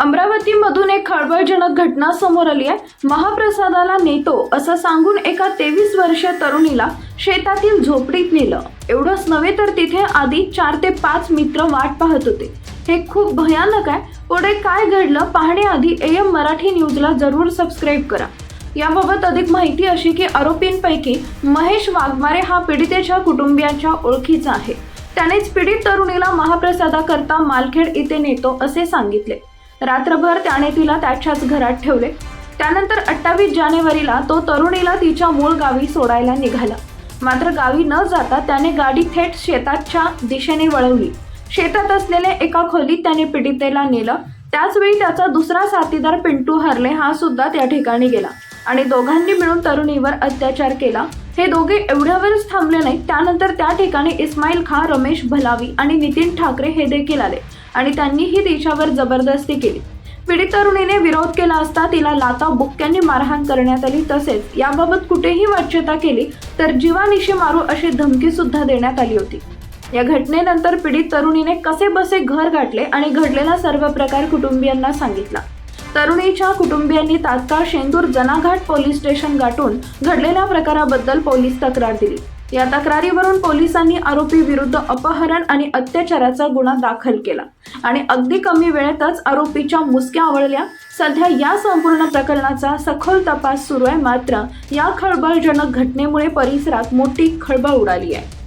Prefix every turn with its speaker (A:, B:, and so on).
A: अमरावतीमधून एक खळबळजनक घटना समोर आली आहे. महाप्रसादाला नेतो असं सांगून एका तेवीस वर्षीय तरुणीला शेतातील झोपडीत नेलं. एवढंच नव्हे तर तिथे आधी चार ते पाच मित्र वाट पाहत होते. हे खूप भयानक आहे. पुढे काय घडलं पाहण्याआधी ए एम मराठी न्यूजला जरूर सबस्क्राईब करा. याबाबत अधिक माहिती अशी की आरोपींपैकी महेश वाघमारे हा पीडितेच्या कुटुंबियाच्या ओळखीचा आहे. त्यानेच पीडित तरुणीला महाप्रसादाकरता मालखेड इथे नेतो असे सांगितले. रात्रभर त्याने तिला त्याच्याच घरात ठेवले. त्यानंतर अठ्ठावीस जानेवारीला तो तरुणीला तिच्या मूळ गावी सोडायला निघाला. मात्र गावी न जाता त्याने गाडी थेट शेताच्या दिशेने वळवली. शेतात असलेल्या एका खोलीत त्याने पीडितेला नेलं. त्याचवेळी त्याचा दुसरा साथीदार पिंटू हरले हा सुद्धा त्या ठिकाणी गेला आणि दोघांनी मिळून तरुणीवर अत्याचार केला. हे दोघे एवढ्यावरच थांबले नाहीत. त्यानंतर त्या ठिकाणी इस्माईल खान रमेश भलावी आणि नितीन ठाकरे हे देखील आले आणि त्यांनीही देशावर जबरदस्ती केली. पीडित तरुणीने विरोध केला असता तिला लाता बुक्क्यांनी मारहाण करण्यात आली. तसेच याबाबत कुठेही वाच्यता केली तर जीवानिशी मारू अशी धमकी सुद्धा देण्यात आली होती. या घटनेनंतर पीडित तरुणीने कसे बसे घर गाठले आणि घडलेला सर्व प्रकार कुटुंबियांना सांगितला. तरुणीच्या कुटुंबियांनी तात्काळ शेंदूर जनाघाट पोलीस स्टेशन गाठून घडलेल्या प्रकाराबद्दल पोलीस तक्रार दिली. या तक्रारीवरून पोलिसांनी आरोपी विरुद्ध अपहरण आणि अत्याचाराचा गुन्हा दाखल केला. आणि अगदी कमी वेळेतच आरोपीच्या मुसक्या आवळल्या. सध्या या संपूर्ण प्रकरणाचा सखोल तपास सुरू आहे. मात्र या खळबळजनक घटनेमुळे परिसरात मोठी खळबळ उडाली आहे.